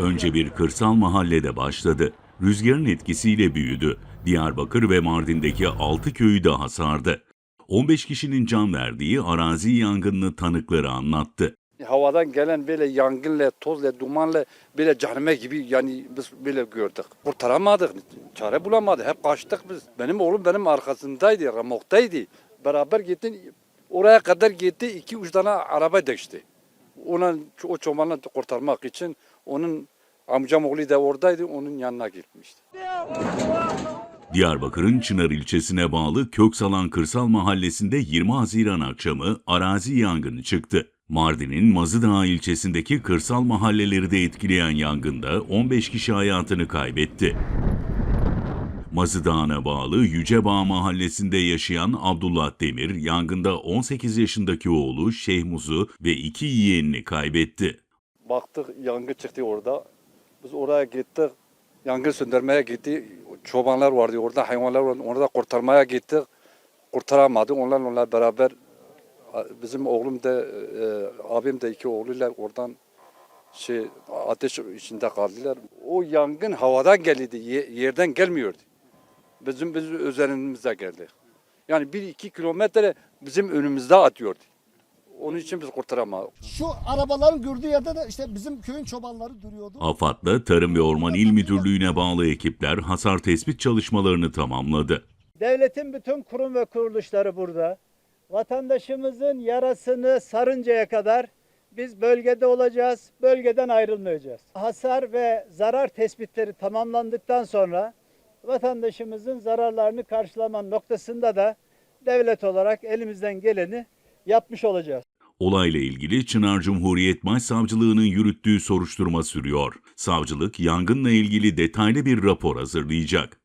Önce bir kırsal mahallede başladı. Rüzgarın etkisiyle büyüdü. Diyarbakır ve Mardin'deki 6 köyü de hasardı. 15 kişinin can verdiği arazi yangınını tanıkları anlattı. Havadan gelen böyle yangınla, tozla, dumanla böyle cehenneme gibi yani biz böyle gördük. Kurtaramadık, çare bulamadık. Hep kaçtık biz. Benim oğlum benim arkasındaydı, ramoktaydı. Beraber gittin, oraya kadar gitti, iki üç tane araba geçti. Ona, o çobanla kurtarmak için onun amcam oğlu da oradaydı, onun yanına gitmişti. Diyarbakır'ın Çınar ilçesine bağlı Köksalan Kırsal Mahallesi'nde 20 Haziran akşamı arazi yangını çıktı. Mardin'in Mazıdağ ilçesindeki kırsal mahalleleri de etkileyen yangında 15 kişi hayatını kaybetti. Mazıdağ'a bağlı Yücebağ mahallesinde yaşayan Abdullah Demir, yangında 18 yaşındaki oğlu Şehmuz'u ve iki yeğenini kaybetti. Baktık yangın çıktı orada. Biz oraya gittik. Yangın söndürmeye gitti. Çobanlar vardı orada, hayvanlar vardı. Orada kurtarmaya gittik. Kurtaramadı. Onlar onlar beraber bizim oğlum da e, abim de iki oğluyla oradan şey ateş içinde kaldılar. O yangın havadan geldi, ye- yerden gelmiyordu. Bizim bizim üzerimize geldi. Yani bir iki kilometre bizim önümüzde atıyordu. Onun için biz kurtaramadık. Şu arabaların gördüğü yerde de işte bizim köyün çobanları duruyordu. AFAD'la Tarım ve Orman İl Müdürlüğü'ne bağlı ekipler hasar tespit çalışmalarını tamamladı. Devletin bütün kurum ve kuruluşları burada. Vatandaşımızın yarasını sarıncaya kadar biz bölgede olacağız, bölgeden ayrılmayacağız. Hasar ve zarar tespitleri tamamlandıktan sonra vatandaşımızın zararlarını karşılama noktasında da devlet olarak elimizden geleni yapmış olacağız. Olayla ilgili Çınar Cumhuriyet Başsavcılığı'nın yürüttüğü soruşturma sürüyor. Savcılık yangınla ilgili detaylı bir rapor hazırlayacak.